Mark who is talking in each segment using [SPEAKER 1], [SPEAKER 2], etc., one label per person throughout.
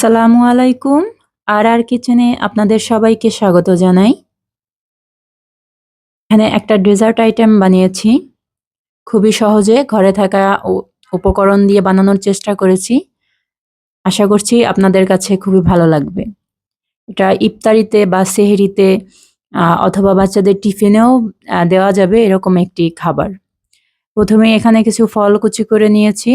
[SPEAKER 1] আসসালামু আলাইকুম। আর আর কিচেনে আপনাদের সবাইকে স্বাগত জানাই। এখানে একটা ডেজার্ট আইটেম বানিয়েছি। খুবই সহজে ঘরে থাকা উপকরণ দিয়ে বানানোর চেষ্টা করেছি। আশা করছি আপনাদের কাছে খুবই ভালো লাগবে। এটা ইফতারিতে বা সেহরিতে অথবা বাচ্চাদের টিফিনেও দেওয়া যাবে এরকম একটি খাবার। প্রথমে এখানে কিছু ফল কুচি করে নিয়েছি।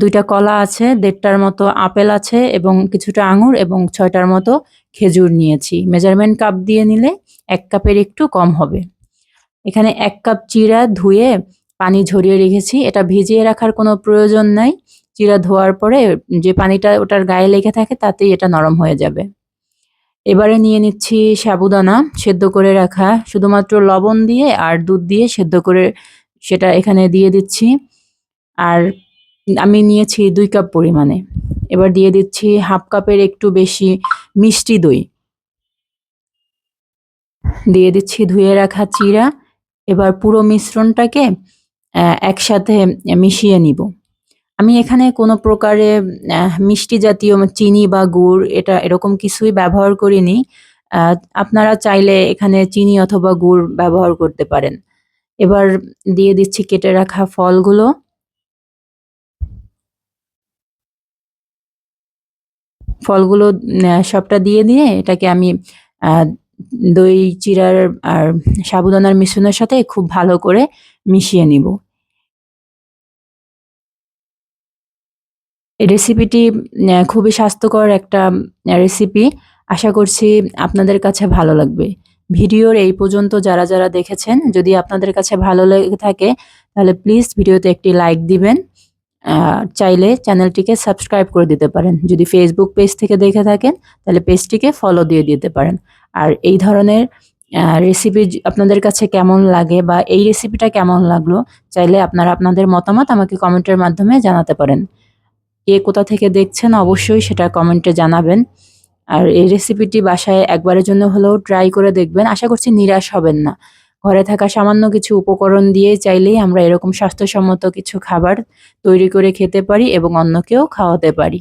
[SPEAKER 1] দুইটা কলা আছে, দেড়টার মতো আপেল আছে এবং কিছুটা আঙুর এবং ছয়টার মতো খেজুর নিয়েছি। মেজারমেন্ট কাপ দিয়ে নিলে এক কাপের একটু কম হবে। এখানে এক কাপ চিরা ধুয়ে পানি ঝরিয়ে রেখেছি। এটা ভিজিয়ে রাখার কোনো প্রয়োজন নাই। চিরা ধোয়ার পরে যে পানিটা ওটার গায়ে লেগে থাকে তাতেই এটা নরম হয়ে যাবে। এবারে নিয়ে নিচ্ছি সাবুদানা সেদ্ধ করে রাখা। শুধুমাত্র লবণ দিয়ে আর দুধ দিয়ে সেদ্ধ করে সেটা এখানে দিয়ে দিচ্ছি। আর আমি নিয়েছি দুই কাপ পরিমাণে। এবার দিয়ে দিচ্ছি হাফ কাপের একটু বেশি মিষ্টি দই। দিয়ে দিচ্ছি ধুয়ে রাখা চিরা। এবার পুরো মিশ্রণটাকে একসাথে মিশিয়ে নিব। আমি এখানে কোনো প্রকারে মিষ্টি জাতীয় চিনি বা গুড় এটা এরকম কিছুই ব্যবহার করিনি। আপনারা চাইলে এখানে চিনি অথবা গুড় ব্যবহার করতে পারেন। এবার দিয়ে দিচ্ছি কেটে রাখা ফলগুলো। ফলগুলো সবটা দিয়ে দিয়ে এটাকে আমি দই, চিরার আর সাবুদানার মিশ্রণের সাথে খুব ভালো করে মিশিয়ে নিব। এই রেসিপিটি খুবই স্বাস্থ্যকর একটা রেসিপি আশা করছি আপনাদের কাছে ভালো লাগবে। ভিডিওর এই পর্যন্ত যারা যারা দেখেছেন, যদি আপনাদের কাছে ভালো লেগে থাকে, তাহলে প্লিজ ভিডিওতে একটি লাইক দিবেন। চাইলে চ্যানেলটিকে সাবস্ক্রাইব করে দিতে পারেন। যদি ফেসবুক পেজ থেকে দেখে থাকেন, তাহলে পেজটিকে ফলো দিয়ে দিতে পারেন। আর এই ধরনের রেসিপি আপনাদের কাছে কেমন লাগে বা এই রেসিপিটা কেমন লাগল, চাইলে আপনারা আপনাদের মতামত আমাকে কমেন্টের মাধ্যমে জানাতে পারেন। কে কোথা থেকে দেখছেন, অবশ্যই সেটা কমেন্টে জানাবেন। আর এই রেসিপিটি বাসায় একবারের জন্য হলেও ট্রাই করে দেখবেন। আশা করছি নিরাশ হবেন না। ঘরে থাকা সামান্য কিছু উপকরণ দিয়ে চাইলেই আমরা এরকম স্বাস্থ্যসম্মত কিছু খাবার তৈরি করে খেতে পারি এবং অন্যকেও খাওয়াতে পারি।